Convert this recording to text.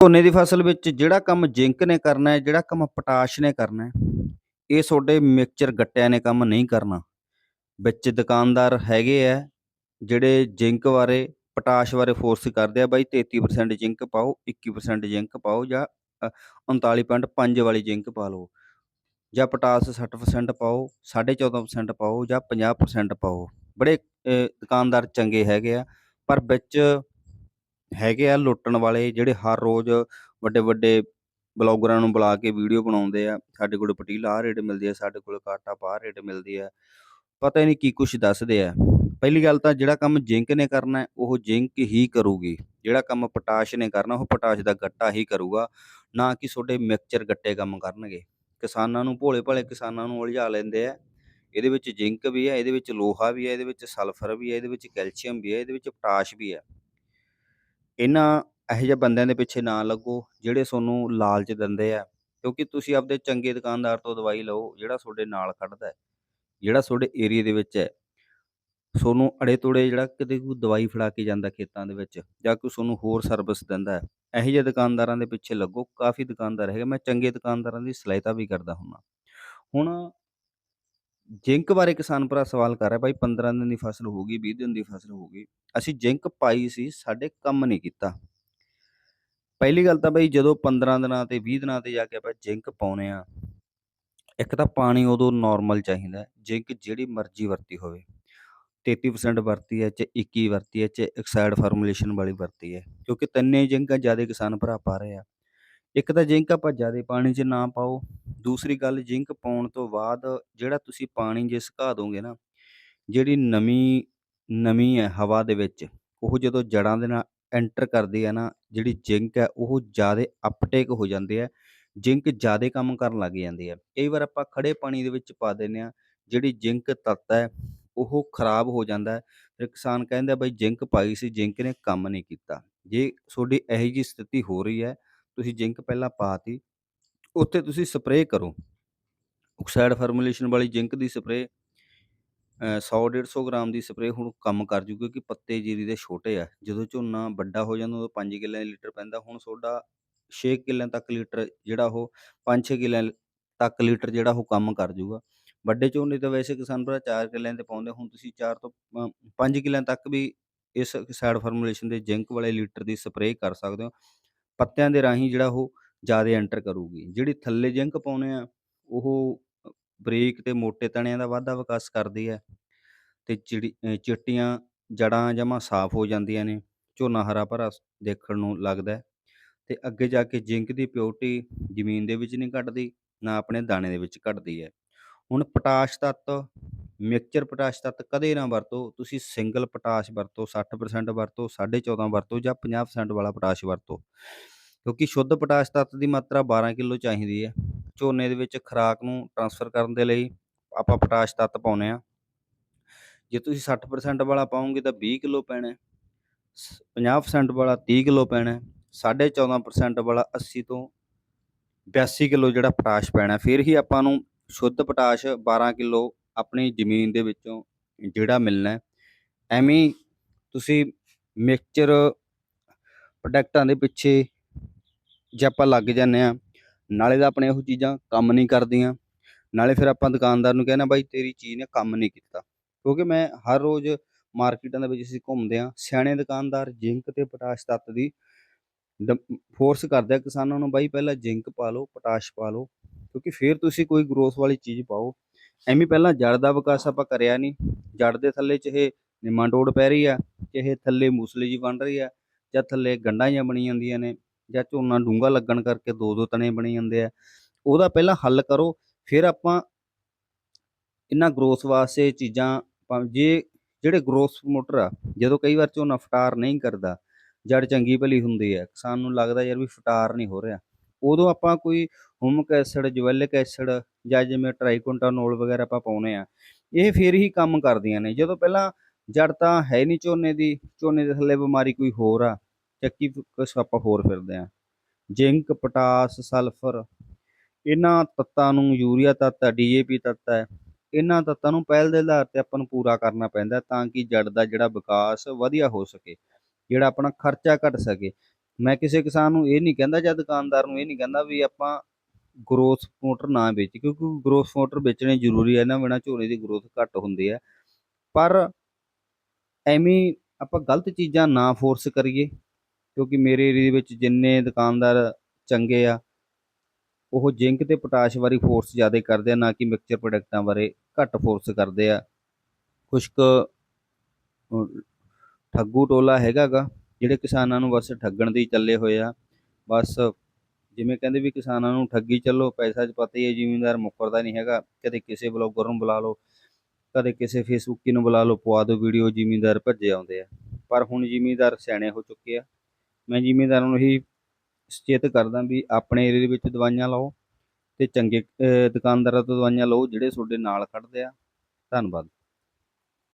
ਝੋਨੇ ਦੀ ਫਸਲ ਵਿੱਚ ਜਿਹੜਾ ਕੰਮ ਜ਼ਿੰਕ ਨੇ ਕਰਨਾ ਹੈ, ਜਿਹੜਾ ਕੰਮ ਪੋਟਾਸ਼ ਨੇ ਕਰਨਾ ਹੈ, ਇਹ ਤੁਹਾਡੇ ਮਿਕਸਚਰ ਗੱਟਿਆਂ ਨੇ ਕੰਮ ਨਹੀਂ ਕਰਨਾ। ਵਿੱਚ ਦੁਕਾਨਦਾਰ ਹੈਗੇ ਆ, ਜਿਹੜੇ ਜ਼ਿੰਕ ਬਾਰੇ, ਪੋਟਾਸ਼ ਬਾਰੇ ਫੋਰਸ ਕਰਦੇ ਆ ਬਾਈ 33% ਜ਼ਿੰਕ ਪਾਓ, 21% ਜ਼ਿੰਕ ਪਾਓ ਜਾਂ ਅ 39.5 ਵਾਲੀ ਜ਼ਿੰਕ ਪਾ ਲਓ ਜਾਂ ਪੋਟਾਸ਼ 60% ਪਾਓ, 14.5% ਪਾਓ ਜਾਂ 50% ਪਾਓ। ਬੜੇ ਦੁਕਾਨਦਾਰ ਚੰਗੇ ਹੈਗੇ ਆ, ਪਰ ਵਿੱਚ ਹੈਗੇ ਆ ਲੁੱਟਣ ਵਾਲੇ ਜਿਹੜੇ ਹਰ ਰੋਜ਼ ਵੱਡੇ-ਵੱਡੇ ਬਲੌਗਰਾਂ ਨੂੰ ਬੁਲਾ ਕੇ ਵੀਡੀਓ ਬਣਾਉਂਦੇ ਆ। ਸਾਡੇ ਕੋਲ ਪਟੀਲਾ ਆਹ ਰੇਟ ਮਿਲਦੀ ਆ, ਸਾਡੇ ਕੋਲ ਕਾਟਾਪ ਆਹ ਰੇਟ ਮਿਲਦੀ ਆ। ਪਤਾ ਹੀ ਨਹੀਂ ਕੀ ਕੁਛ ਦੱਸਦੇ ਆ। ਪਹਿਲੀ ਗੱਲ ਤਾਂ ਜਿਹੜਾ ਕੰਮ ਜ਼ਿੰਕ ਨੇ ਕਰਨਾ ਉਹ ਜ਼ਿੰਕ ਹੀ ਕਰੂਗੀ। ਜਿਹੜਾ ਕੰਮ ਪੋਟਾਸ਼ ਨੇ ਕਰਨਾ, ਉਹ ਪੋਟਾਸ਼ ਦਾ ਗੱਟਾ ਹੀ ਕਰੂਗਾ, ਨਾ ਕਿ ਤੁਹਾਡੇ ਮਿਕਸਚਰ ਗੱਟੇ ਕੰਮ ਕਰਨਗੇ। ਕਿਸਾਨਾਂ ਨੂੰ ਭੋਲੇ-ਭਾਲੇ ਕਿਸਾਨਾਂ ਨੂੰ ਉਲਝਾ ਲੈਂਦੇ ਆ। ਇਹਦੇ ਵਿੱਚ ਜ਼ਿੰਕ ਵੀ ਹੈ, ਇਹਦੇ ਵਿੱਚ ਲੋਹਾ ਵੀ ਹੈ, ਇਹਦੇ ਵਿੱਚ ਸਲਫਰ ਵੀ ਹੈ, ਇਹਦੇ ਵਿੱਚ ਕੈਲਸ਼ੀਅਮ ਵੀ ਹੈ, ਇਹਦੇ ਵਿੱਚ ਪੋਟਾਸ਼ ਵੀ ਹੈ। ਇਹਨਾਂ ਇਹੋ ਜਿਹੇ ਬੰਦਿਆਂ ਦੇ ਪਿੱਛੇ ਨਾ ਲੱਗੋ, ਜਿਹੜੇ ਤੁਹਾਨੂੰ ਲਾਲਚ ਦਿੰਦੇ ਆ, ਕਿਉਂਕਿ ਤੁਸੀਂ ਆਪਦੇ ਚੰਗੇ ਦੁਕਾਨਦਾਰ ਤੋਂ ਦਵਾਈ ਲਓ, ਜਿਹੜਾ ਤੁਹਾਡੇ ਨਾਲ ਖੜਦਾ ਹੈ, ਜਿਹੜਾ ਤੁਹਾਡੇ ਏਰੀਏ ਦੇ ਵਿੱਚ ਹੈ। ਤੁਹਾਨੂੰ ਅੜੇ ਤੋੜੇ ਜਿਹੜਾ ਕਿਤੇ ਕੋਈ ਦਵਾਈ ਫੜਾ ਕੇ ਜਾਂਦਾ ਖੇਤਾਂ ਦੇ ਵਿੱਚ ਜਾਂ ਕੋਈ ਤੁਹਾਨੂੰ ਹੋਰ ਸਰਵਿਸ ਦਿੰਦਾ ਹੈ, ਇਹੋ ਜਿਹੇ ਦੁਕਾਨਦਾਰਾਂ ਦੇ ਪਿੱਛੇ ਲੱਗੋ। ਕਾਫੀ ਦੁਕਾਨਦਾਰ ਹੈਗੇ, ਮੈਂ ਚੰਗੇ ਦੁਕਾਨਦਾਰਾਂ ਦੀ ਸਲਾਹਤਾ ਵੀ ਕਰਦਾ ਹੁੰਦਾ। ਹੁਣ ਜ਼ਿੰਕ ਬਾਰੇ ਕਿਸਾਨ ਭਰਾ ਸਵਾਲ ਕਰ ਰਿਹਾ, ਭਾਈ 15 ਦਿਨ ਦੀ ਫਸਲ ਹੋ ਗਈ, 20 ਦਿਨ ਦੀ ਫਸਲ ਹੋ ਗਈ, ਅਸੀਂ ਜ਼ਿੰਕ ਪਾਈ ਸੀ, ਸਾਡੇ ਕੰਮ ਨਹੀਂ ਕੀਤਾ। ਪਹਿਲੀ ਗੱਲ ਤਾਂ ਬਈ ਜਦੋਂ 15 ਦਿਨਾਂ ਤੇ 20 ਦਿਨਾਂ ਤੇ ਜਾ ਕੇ ਆਪਾਂ ਜ਼ਿੰਕ ਪਾਉਂਦੇ ਆ, ਇੱਕ ਤਾਂ ਪਾਣੀ ਉਦੋਂ ਨਾਰਮਲ ਚਾਹੀਦਾ ਜ਼ਿੰਕ ਜਿਹੜੀ ਮਰਜ਼ੀ ਵਰਤੀ ਹੋਵੇ। 33% ਵਰਤੀ ਹੈ, ਚਾਹੇ 21 ਵਰਤੀ ਹੈ, ਚਾਹੇ ਆਕਸਾਈਡ ਫਾਰਮੂਲੇਸ਼ਨ ਵਾਲੀ ਵਰਤੀ ਹੈ, ਕਿਉਂਕਿ ਤਿੰਨੇ ਜ਼ਿੰਕਾਂ ਜ਼ਿਆਦਾ ਕਿਸਾਨ ਭਰਾ ਪਾ ਰਹੇ ਆ। ਇੱਕ ਤਾਂ ਜ਼ਿੰਕ ਆਪਾਂ ਜ਼ਿਆਦਾ ਪਾਣੀ 'ਚ ਨਾ ਪਾਓ, ਦੂਸਰੀ ਗੱਲ ਜ਼ਿੰਕ ਪਾਉਣ ਤੋਂ ਬਾਅਦ ਜਿਹੜਾ ਤੁਸੀਂ ਪਾਣੀ ਜੇ ਸੁਕਾ ਦੋਗੇ ਨਾ, ਜਿਹੜੀ ਨਮੀ ਨਮੀ ਹੈ ਹਵਾ ਦੇ ਵਿੱਚ, ਉਹ ਜਦੋਂ ਜੜ੍ਹਾਂ ਦੇ ਨਾਲ ਐਂਟਰ ਕਰਦੀ ਹੈ ਨਾ, ਜਿਹੜੀ ਜ਼ਿੰਕ ਹੈ ਉਹ ਜ਼ਿਆਦਾ ਅਪਟੇਕ ਹੋ ਜਾਂਦੀ ਹੈ, ਜ਼ਿੰਕ ਜ਼ਿਆਦਾ ਕੰਮ ਕਰਨ ਲੱਗ ਜਾਂਦੀ ਹੈ। ਕਈ ਵਾਰ ਆਪਾਂ ਖੜੇ ਪਾਣੀ ਦੇ ਵਿੱਚ ਪਾ ਦਿੰਦੇ ਆ, ਜਿਹੜੀ ਜ਼ਿੰਕ ਤੱਤ ਹੈ, ਉਹ ਖਰਾਬ ਹੋ ਜਾਂਦਾ ਹੈ। ਫਿਰ ਕਿਸਾਨ ਕਹਿੰਦਾ ਬਈ ਜ਼ਿੰਕ ਪਾਈ ਸੀ, ਜ਼ਿੰਕ ਨੇ ਕੰਮ ਨਹੀਂ ਕੀਤਾ। ਜੇ ਤੁਹਾਡੀ ਇਹੋ ਜਿਹੀ ਸਥਿਤੀ ਹੋ ਰਹੀ ਹੈ, ਤੁਸੀਂ ਜ਼ਿੰਕ ਪਹਿਲਾਂ ਪਾਤੀ, ਉੱਥੇ ਤੁਸੀਂ ਸਪਰੇਅ ਕਰੋ। ਆਕਸਾਈਡ ਫਾਰਮੂਲੇਸ਼ਨ ਵਾਲੀ ਜ਼ਿੰਕ ਦੀ ਸਪਰੇਅ ਅ 100-150 ਗ੍ਰਾਮ ਦੀ ਸਪਰੇਅ ਹੁਣ ਕੰਮ ਕਰ ਜੂ, ਕਿਉਂਕਿ ਪੱਤੇ ਜੀਰੀ ਦੇ ਛੋਟੇ ਆ। ਜਦੋਂ ਝੋਨਾ ਵੱਡਾ ਹੋ ਜਾਂਦਾ, ਉਦੋਂ 5 ਕਿੱਲੇ ਲੀਟਰ ਪੈਂਦਾ। ਹੁਣ ਤੁਹਾਡਾ 6 ਕਿੱਲਿਆਂ ਤੱਕ ਲੀਟਰ ਜਿਹੜਾ ਉਹ 5-6 ਕਿੱਲਿਆਂ ਤੱਕ ਲੀਟਰ ਜਿਹੜਾ ਉਹ ਕੰਮ ਕਰ ਜੂਗਾ। ਵੱਡੇ ਝੋਨੇ ਤਾਂ ਵੈਸੇ ਕਿਸਾਨ ਭਰਾ 4 ਕਿੱਲਿਆਂ ਤੇ ਪਾਉਂਦੇ, ਹੁਣ ਤੁਸੀਂ 4 ਤੋਂ ਅ 5 ਕਿੱਲਿਆਂ ਤੱਕ ਵੀ ਇਸ ਆਕਸਾਈਡ ਫਾਰਮੂਲੇਸ਼ਨ ਦੇ ਜ਼ਿੰਕ ਵਾਲੇ ਲੀਟਰ ਦੀ ਸਪਰੇਅ ਕਰ ਸਕਦੇ ਹੋ। ਪੱਤਿਆਂ ਦੇ ਰਾਹੀਂ ਜਿਹੜਾ ਉਹ ਜ਼ਿਆਦਾ ਐਂਟਰ ਕਰੂਗੀ। ਜਿਹੜੀ ਥੱਲੇ ਜ਼ਿੰਕ ਪਾਉਂਦੇ ਆ, ਉਹ ਬਰੀਕ ਤੇ ਮੋਟੇ ਤਣਿਆਂ ਦਾ ਵਾਧਾ ਵਿਕਾਸ ਕਰਦੀ ਹੈ ਤੇ ਚਿੜੀ ਅ ਚਿੱਟੀਆਂ ਜੜ੍ਹਾਂ ਜਮਾਂ ਸਾਫ਼ ਹੋ ਜਾਂਦੀਆਂ ਨੇ, ਝੋਨਾ ਹਰਾ-ਭਰਾ ਸ ਦੇਖਣ ਨੂੰ ਲੱਗਦਾ ਹੈ ਤੇ ਅੱਗੇ ਜਾ ਕੇ ਜ਼ਿੰਕ ਦੀ ਪਿਓਰਟੀ ਜ਼ਮੀਨ ਦੇ ਵਿੱਚ ਨਹੀਂ ਘਟਦੀ, ਨਾ ਆਪਣੇ ਦਾਣੇ ਦੇ ਵਿੱਚ ਘਟਦੀ ਹੈ। ਹੁਣ ਪੋਟਾਸ਼ ਤੱਤ, ਮਿਕਸਚਰ ਪੋਟਾਸ਼ ਤੱਤ ਕਦੇ ਨਾ ਵਰਤੋ। ਤੁਸੀਂ ਸਿੰਗਲ ਪੋਟਾਸ਼ ਵਰਤੋ, 60% ਵਰਤੋ, 14.5 ਵਰਤੋ ਜਾਂ 50% ਵਾਲਾ ਪੋਟਾਸ਼ ਵਰਤੋ, ਕਿਉਂਕਿ ਸ਼ੁੱਧ ਪੋਟਾਸ਼ ਤੱਤ ਦੀ ਮਾਤਰਾ 12 ਕਿਲੋ ਚਾਹੀਦੀ ਹੈ। ਝੋਨੇ ਦੇ ਵਿੱਚ ਖੁਰਾਕ ਨੂੰ ਟਰਾਂਸਫਰ ਕਰਨ ਦੇ ਲਈ ਆਪਾਂ ਪੋਟਾਸ਼ ਤੱਤ ਪਾਉਂਦੇ ਆ। ਜੇ ਤੁਸੀਂ 60% ਵਾਲਾ ਪਾਓਗੇ ਤਾਂ 20 ਕਿਲੋ ਪੈਣਾ ਸ 50% ਵਾਲਾ 30 ਕਿਲੋ ਪੈਣਾ ਹੈ, 14.5% ਵਾਲਾ 80 ਤੋਂ 82 ਕਿਲੋ ਜਿਹੜਾ ਪੋਟਾਸ਼ ਪੈਣਾ, ਫਿਰ ਹੀ ਆਪਾਂ ਨੂੰ ਸ਼ੁੱਧ ਪੋਟਾਸ਼ 12 ਕਿਲੋ ਆਪਣੀ ਜ਼ਮੀਨ ਦੇ ਵਿੱਚੋਂ ਜਿਹੜਾ ਮਿਲਣਾ ਐਵੇਂ ਤੁਸੀਂ ਮਿਕਸਚਰ ਪ੍ਰੋਡਕਟਾਂ ਦੇ ਪਿੱਛੇ ਜੇ ਆਪਾਂ ਲੱਗ ਜਾਂਦੇ ਆ, ਨਾਲੇ ਤਾਂ ਆਪਣੇ ਉਹ ਚੀਜ਼ਾਂ ਕੰਮ ਨਹੀਂ ਕਰਦੀਆਂ, ਨਾਲੇ ਫਿਰ ਆਪਾਂ ਦੁਕਾਨਦਾਰ ਨੂੰ ਕਹਿੰਦੇ ਬਾਈ ਤੇਰੀ ਚੀਜ਼ ਨੇ ਕੰਮ ਨਹੀਂ ਕੀਤਾ। ਕਿਉਂਕਿ ਮੈਂ ਹਰ ਰੋਜ਼ ਮਾਰਕੀਟਾਂ ਦੇ ਵਿੱਚ ਅਸੀਂ ਘੁੰਮਦੇ ਆ, ਸਿਆਣੇ ਦੁਕਾਨਦਾਰ ਜ਼ਿੰਕ ਤੇ ਪੋਟਾਸ਼ ਤੱਤ ਦੀ ਡ ਫੋਰਸ ਕਰਦੇ ਆ ਕਿਸਾਨਾਂ ਨੂੰ ਬਾਈ ਪਹਿਲਾਂ ਜ਼ਿੰਕ ਪਾ ਲਓ, ਪੋਟਾਸ਼ ਪਾ ਲਓ, ਕਿਉਂਕਿ ਫਿਰ ਤੁਸੀਂ ਕੋਈ ਗਰੋਥ ਵਾਲੀ ਚੀਜ਼ ਪਾਓ। ਐਵੇਂ ਪਹਿਲਾਂ ਜੜ ਦਾ ਵਿਕਾਸ ਆਪਾਂ ਕਰਿਆ ਨਹੀਂ, ਜੜ ਦੇ ਥੱਲੇ ਚਾਹੇ ਨਿਮਾਟੋਡ ਪੈ ਰਹੀ ਆ, ਚਾਹੇ ਥੱਲੇ ਮੂਸਲੀ ਜਿਹੀ ਬਣ ਰਹੀ ਆ ਜਾਂ ਥੱਲੇ ਗੰਢਾਂ ਜਿਹੀਆਂ ਬਣੀ ਜਾਂਦੀਆਂ ਨੇ ਜਾਂ ਝੋਨਾ ਡੂੰਘਾ ਲੱਗਣ ਕਰਕੇ 2-2 ਤਣੇ ਬਣੀ ਜਾਂਦੇ ਆ, ਉਹਦਾ ਪਹਿਲਾਂ ਹੱਲ ਕਰੋ, ਫਿਰ ਆਪਾਂ ਇਹਨਾਂ ਗਰੋਥ ਵਾਸਤੇ ਚੀਜ਼ਾਂ ਜੇ ਜਿਹੜੇ ਗਰੋਥ ਪ੍ਰਮੋਟਰ ਆ, ਜਦੋਂ ਕਈ ਵਾਰ ਝੋਨਾ ਫਟਾਰ ਨਹੀਂ ਕਰਦਾ, ਜੜ ਚੰਗੀ ਭਲੀ ਹੁੰਦੀ ਹੈ, ਕਿਸਾਨ ਨੂੰ ਲੱਗਦਾ ਯਾਰ ਵੀ ਫਟਾਰ ਨਹੀਂ ਹੋ ਰਿਹਾ, ਉਦੋਂ ਆਪਾਂ ਕੋਈ ਹਿਊਮਿਕ ਐਸਿਡ, ਜਵੈਲਿਕ ਐਸਿਡ ਜਾਂ ਜਿਵੇਂ ਟਰਾਈਕੋਟਾਨੋਲ ਵਗੈਰਾ ਆਪਾਂ ਪਾਉਂਦੇ ਆ, ਇਹ ਫਿਰ ਹੀ ਕੰਮ ਕਰਦੀਆਂ ਨੇ। ਜਦੋਂ ਪਹਿਲਾਂ ਜੜ ਤਾਂ ਹੈ ਨਹੀਂ ਝੋਨੇ ਦੀ, ਝੋਨੇ ਦੇ ਥੱਲੇ ਬਿਮਾਰੀ ਕੋਈ ਹੋਰ ਆ, ਚੱਕੀ ਕੁਛ ਆਪਾਂ ਹੋਰ ਫਿਰਦੇ ਆ। ਜ਼ਿੰਕ, ਪੋਟਾਸ਼, ਸਲਫਰ ਇਹਨਾਂ ਤੱਤਾਂ ਨੂੰ ਯੂਰੀਆ ਤੱਤ ਹੈ, ਡੀਏਪੀ ਤੱਤ ਹੈ, ਇਹਨਾਂ ਤੱਤਾਂ ਨੂੰ ਪਹਿਲ ਦੇ ਆਧਾਰ ਤੇ ਆਪਾਂ ਨੂੰ ਪੂਰਾ ਕਰਨਾ ਪੈਂਦਾ ਤਾਂ ਕਿ ਜੜ ਦਾ ਜਿਹੜਾ ਵਿਕਾਸ ਵਧੀਆ ਹੋ ਸਕੇ, ਜਿਹੜਾ ਆਪਣਾ ਖਰਚਾ ਘੱਟ ਸਕੇ। ਮੈਂ ਕਿਸੇ ਕਿਸਾਨ ਨੂੰ ਇਹ ਨਹੀਂ ਕਹਿੰਦਾ ਜਾਂ ਦੁਕਾਨਦਾਰ ਨੂੰ ਇਹ ਨਹੀਂ ਕਹਿੰਦਾ ਵੀ ਆਪਾਂ ਗਰੋਥ ਪ੍ਰਮੋਟਰ ਨਾ ਵੇਚ ਕਿਉਂਕਿ ਗਰੋਥ ਪ੍ਰਮੋਟਰ ਵੇਚਣੇ ਜ਼ਰੂਰੀ ਹੈ ਇਹਨਾਂ ਬਿਨਾਂ ਝੋਨੇ ਦੀ ਗਰੋਥ ਘੱਟ ਹੁੰਦੀ ਹੈ ਪਰ ਐਵੇਂ ਆਪਾਂ ਗਲਤ ਚੀਜ਼ਾਂ ਨਾ ਫੋਰਸ ਕਰੀਏ, ਕਿਉਂਕਿ ਮੇਰੇ ਏਰੀਏ ਦੇ ਵਿੱਚ ਜਿੰਨੇ ਦੁਕਾਨਦਾਰ ਚੰਗੇ ਆ, ਉਹ ਜ਼ਿੰਕ ਤੇ ਪੋਟਾਸ਼ ਬਾਰੇ ਫੋਰਸ ਜ਼ਿਆਦਾ ਕਰਦੇ ਆ, ਨਾ ਕਿ ਮਿਕਸਚਰ ਪ੍ਰੋਡਕਟਾਂ ਬਾਰੇ ਘੱਟ ਫੋਰਸ ਕਰਦੇ ਆ। ਕੁਛ ਠੱਗੂ ਟੋਲਾ ਹੈਗਾ ਗਾ। ਜਿਹੜੇ ਕਿਸਾਨਾਂ ਨੂੰ ਬਸ ਠੱਗਣ ਦੇ ਹੀ ਚੱਲੇ ਹੋਏ ਆ, ਬਸ ਜਿਵੇਂ ਕਹਿੰਦੇ ਵੀ ਕਿਸਾਨਾਂ ਨੂੰ ਠੱਗੀ ਚੱਲੋ, ਪੈਸਾ 'ਚ ਪਤਾ ਹੀ ਹੈ, ਜ਼ਿਮੀਂਦਾਰ ਮੁੱਕਰਦਾ ਨਹੀਂ ਹੈਗਾ, ਕਦੇ ਕਿਸੇ ਬਲੌਗਰ ਨੂੰ ਬੁਲਾ ਲਓ, ਕਦੇ ਕਿਸੇ ਫੇਸਬੁੱਕੀ ਨੂੰ ਬੁਲਾ ਲਓ, ਪਵਾ ਦਿਓ ਵੀਡੀਓ, ਜ਼ਿਮੀਂਦਾਰ ਭੱਜੇ ਆਉਂਦੇ ਆ। ਪਰ ਹੁਣ ਜ਼ਿਮੀਂਦਾਰ ਸਿਆਣੇ ਹੋ ਚੁੱਕੇ ਆ। ਮੈਂ ਜ਼ਿਮੀਂਦਾਰਾਂ ਨੂੰ ਇਹੀ ਸੁਚੇਤ ਕਰਦਾ ਵੀ ਆਪਣੇ ਏਰੀਏ ਦੇ ਵਿੱਚ ਦਵਾਈਆਂ ਲਾਓ ਤੇ ਚੰਗੇ ਦੁਕਾਨਦਾਰਾਂ ਤੋਂ ਦਵਾਈਆਂ ਲਓ, ਜਿਹੜੇ ਤੁਹਾਡੇ ਨਾਲ ਖੜਦੇ ਆ। ਧੰਨਵਾਦ।